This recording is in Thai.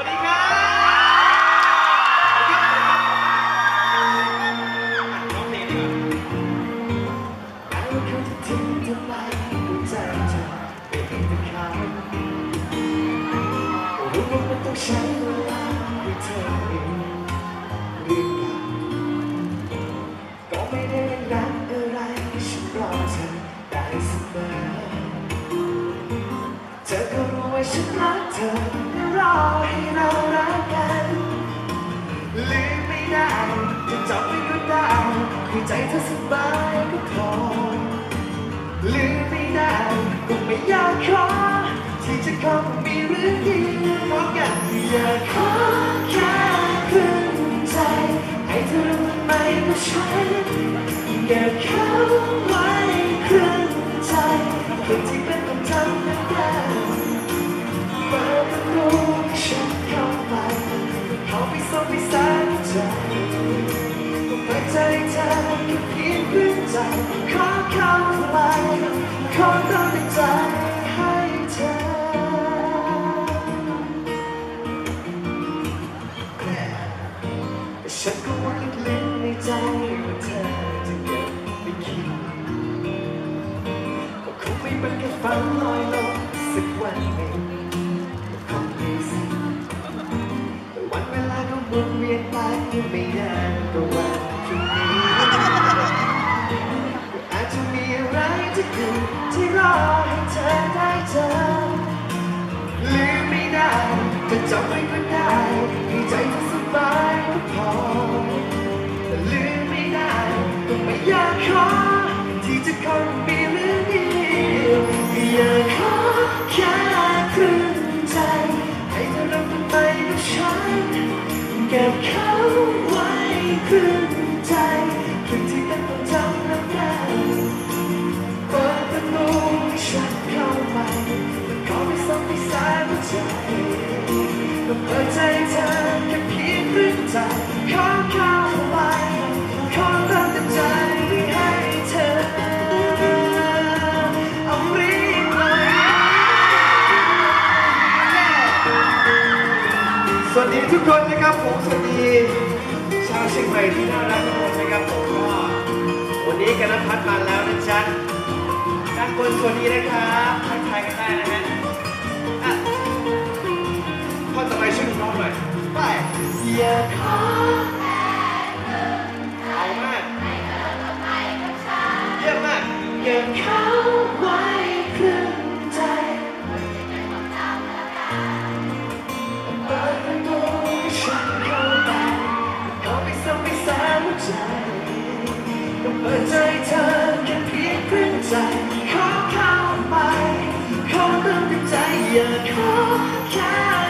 วัสดีครับน้องเดมก็คือทิ้งเธอไปหัวใจเธอเป็นคำรู้ว่ามันต้องใช้เวลาให้เธอ ว่าฉันรักเธอรอให้เรารักกันลืมไม่ได้จะจำไม่ก็ได้ให้ใจเธอสบายก็พอลืมไม่ได้ก็ไม่อยากขอที่จะขอมีเรื่องดีพร้อกันอยากขอแค่ครึ่งใจให้เธอรู้ไหมว่าฉันเก็บเขาไว้ครึ่งใจคนที่ ขอเข้าไปขอต้อนใจให้เธอแค่ฉันก็หวังลึกในใจว่าเธอจะเก็บไปคิดก็คงไม่เป็นแค่ฝันลอยลงสักวันหนึ่งคงมีสิแต่วันเวลาก็หมุนเวียนไปไม่นานก็วัน ที่รอให้เธอได้เจอลืมไม่ได้แต่จำไว้ก็ได้ให้ใจเธอสบายก็พอแต่ลืมไม่ได้ก็ไม่อยากขอที่จะคงมีเรื่องดีอยากขอแค่ครึ่งใจให้เธอรับรู้ไหมว่าฉันเก็บเขา ใจก็เปิดใจเธอแค่เพียงครึ่งใจขอเข้าไปขอเติมเต็มใจให้เธอเอารีบหน่อยสวัสดีทุกคนนะครับผมสวัสดีชาวเชียงใหม่ที่น่ารักทุกคนนะครับผมก็วันนี้กันนพัฒมาแล้วนะจ๊ะด้านบนสวัสดีนะครับทักทายกันได้นะฮะ ยาขอเอามากเยี่ยมมากเก็บเขาไว้ครึ่งใจเปิดประตูให้ฉันเข้าไปขอไปส่งไปสานหัวใจก็เปิดใจเธอแค่เพียงครึ่งใจขอเข้าไปขอเติมเต็มใจอย่าขอแค่